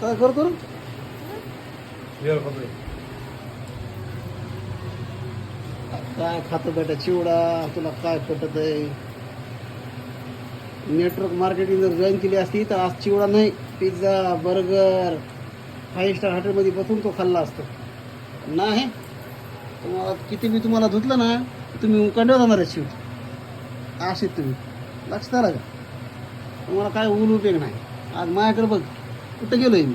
काय करतो. काय खातं बेटा? चिवडा तुला काय पटत आहे? नेटवर्क मार्केटिंग जर जॉईन केली असती तर आज चिवडा नाही पिझ्झा बर्गर फाईव्ह स्टार हॉटेलमध्ये बसून तो खाल्ला असतो. नाही. तुम्हाला किती मी तुम्हाला धुतलं ना तुम्ही उकांड्यावर जाणार आहे शिवट. असे तुम्ही. लक्षात आलं का? तुम्हाला काय ऊल उपयोग नाही. आज माझ्याकडे बघ. कुठं गेलोय मी?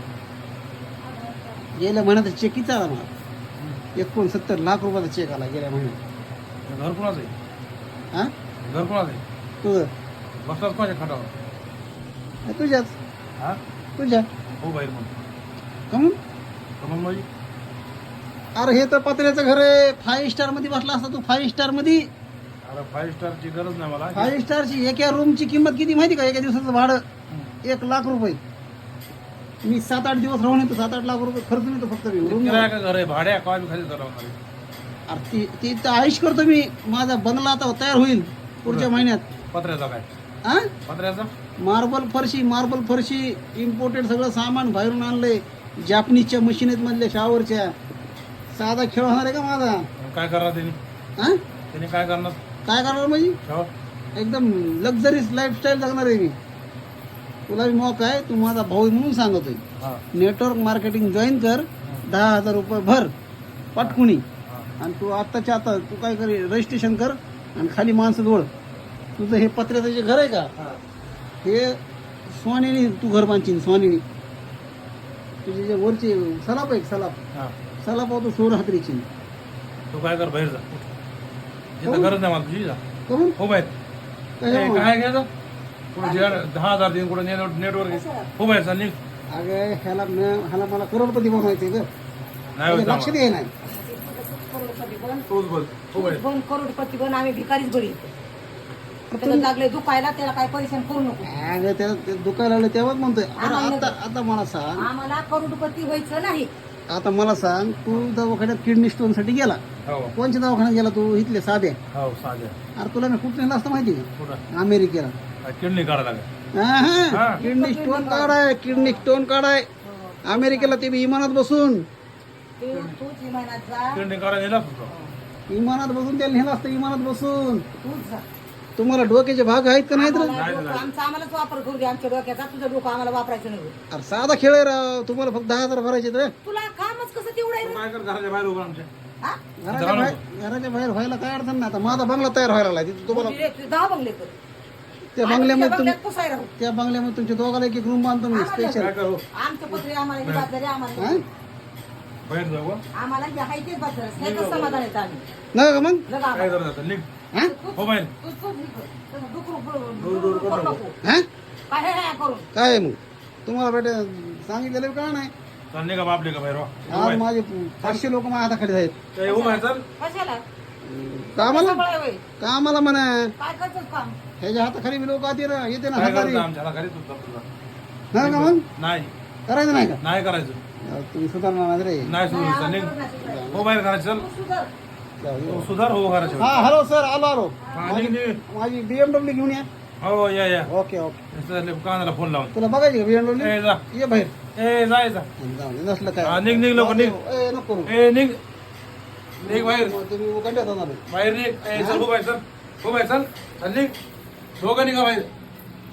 गेल्या महिन्यात चेक किती आला मला. एकोणसत्तर लाख रुपयाचा चेक आला गेल्या महिन्यात. घर कोणाचं आहे. हा? घर कोणाचं आहे. तुझं बसलाच माझ्या खाटावर हे तुझ्याच. हा? तुझ्या? हो बाहेर मग. माझी अरे हे तर पत्र्याचं घर आहे. फाईव्ह स्टारमध्ये बसला असता तू फाईव्ह स्टारमध्ये. अरे फाईव्ह स्टारची गरज नाही मला. फाईव्ह स्टारची एका रूमची किंमत किती माहिती का? एका दिवसाचं भाडं. एक लाख रुपये. मी सात आठ दिवस राहून येतो सात आठ लाख रुपये खर्च येतो फक्त मी रूम किराया का घर आहे? भाड्या काय बी खाली चालवणार आहे. अरे ती ती तर आयुष करतो मी. माझा बंगला आता तयार होईल पुढच्या महिन्यात. पत्र्याचा काय? हा पत्र्याचा? मार्बल फरशी मार्बल फरशी इम्पोर्टेड सगळं सामान बाहेरून आणलंय. जॅपनीजच्या मशीन आहेत मधल्या शावरच्या साधा खेळ होणार आहे का माझा? मग काय करणार त्यांनी हा त्यांनी काय करणार? काय करणार म्हणजे? ठेवा. एकदम लक्झरीज लाईफस्टाईल जगणार आहे मी. तुला मी मौका आहे तू माझा भाऊ म्हणून सांगतोय. हा. नेटवर्क मार्केटिंग जॉईन कर दहा हजार रुपये भर पटकुणी. आणि तू आत्ताच्या आता तू काय कर रजिस्ट्रेशन कर आणि खाली माणसं जोड. तुझं हे पत्र्याचं जे घर आहे का? हे. सोन्याने तू घर बांधशील सोन्याने तुझे जे वरचे सलाप आहे सलाप. हा. सलाप तो सोळा हातरीची तू काय कर बाहेर जा. गरज नाही मला तुझी जा. करून हो बाहेर. काय घ्यायचं? कुठं जे- दहा हजार देईन कुठं नेटवर्क नेटवर्क हो चाल निघ अगं ह्याला न- ह्याला मला करोडपती बनवायचे ग. नाही होत लक्ष आम्हाला. दे नाही. करोडपती बन तूच बोल हो बाहेर बन करोडपती बन आम्ही भिकारीच बरी त्याला लागले दुखायला त्याला काय परेशान करू नको. अगं त्याला ते दुखायला लागलं तेव्हाच म्हणतोय. बरं आता मला सांग आम्हाला करोडपती व्हायचं नाही. आता मला सांग तू दवाखान्यात किडनी स्टोनसाठी गेला. हो. कोणत्या दवाखान्यात गेला तू? इथले साध्या हो साध्या अरे तुला मी कुठे नेलं असतं माहिती का? कुठं? अमेरिकेला. किडनी काढा लागेल हा, हा. किडनी स्टोन काढाय किडनी स्टोन काढाय. अमेरिकेला ते बी इमानात बसून. तू तूच इमानात जा. किडनी काढा नेला होता इमानात बसून त्याला नेलं असतं इमानात बसून. तूच जा. तुम्हाला डोक्याचे भाग आहेत का नाहीत रे? आम्हाला डोकं- आमचा आम्हालाच वापर करू दे आमच्या डोक्याचा. तुझं डोकं आम्हाला वापरायचं नाही. अरे साधा खेळ आहे राव. तुम्हाला फक्त दहा हजार भरायचे रे. तुला कामच कसं तेवढं आहे रे? काय कर घराच्या बाहेर उभं आमच्या हा? घराच्या बाहेर घराच्या बाहेर व्हायला काय अडचण नाही. आता माझा बंगला तयार व्हायला लागला. तिथे तुम्हाला मोठी रे, तू दहा बंगले कर त्या आम्ही बंगल्यामध्ये त्या तुम्ही बंगल्यात पुसाय राहू त्या बंगल्यामध्ये तुमच्या दोघाला एक एक रूम बांधतो मी स्पेशल काय करू? आमचं पत्रे आम्हाला ही हा? बाहेर जाऊ का? आम्हाला जे आहे तेच बाजार त्याचं समाधान येतं आम्ही नाही का मग लगा काय करत आता निघ हा हो बाहेर तू तू हे कर. तसं डुकरू करू नको. हा काय हे हे करून काय आहे मग तुम्हाला बेटे सांगितलेलं का नाही चल निघा बापले का बाहेर वा. हो आज बाहेर. माझे पाचशे लोक माझ्या हाताखाली आहेत हो चल कशाला कामाला सगळं आहे होय. कामाला म्हणा काय करतोस काम ह्याच्या हाताखाली लोक येते ना येते ना काय हाताखाली करत आमच्या घरी तुझा तुझा हा का मग नाही करायचं नाही का? नाही करायचं. यार, तुम्ही सुधारणार नाही रे नाही सुरू आम्हाला निघ. हो बाहेर करायचं चल. तू सुधार. हो करायचं हा हॅलो सर आलो आलो. हा, निघ, निघ. माझी बीएमडब्ल्यू घेऊन या. हो या या. Okay okay. कानाला फोन लावून. तुला बघायची का बीएमडब्ल्यू ए जा. ये बाहेर. ए जाय जा. जाऊ दे, नसलं हा, काय निघ निघ लवकर निघ. ए नको करू. ए निघ. निघ बाहेर. तुम्ही जाणार आहे. बाहेर निघ. ए चल हो? बाहेर चल. हो बाहेर चल. चल निघ. दोघं निघा बाहेर.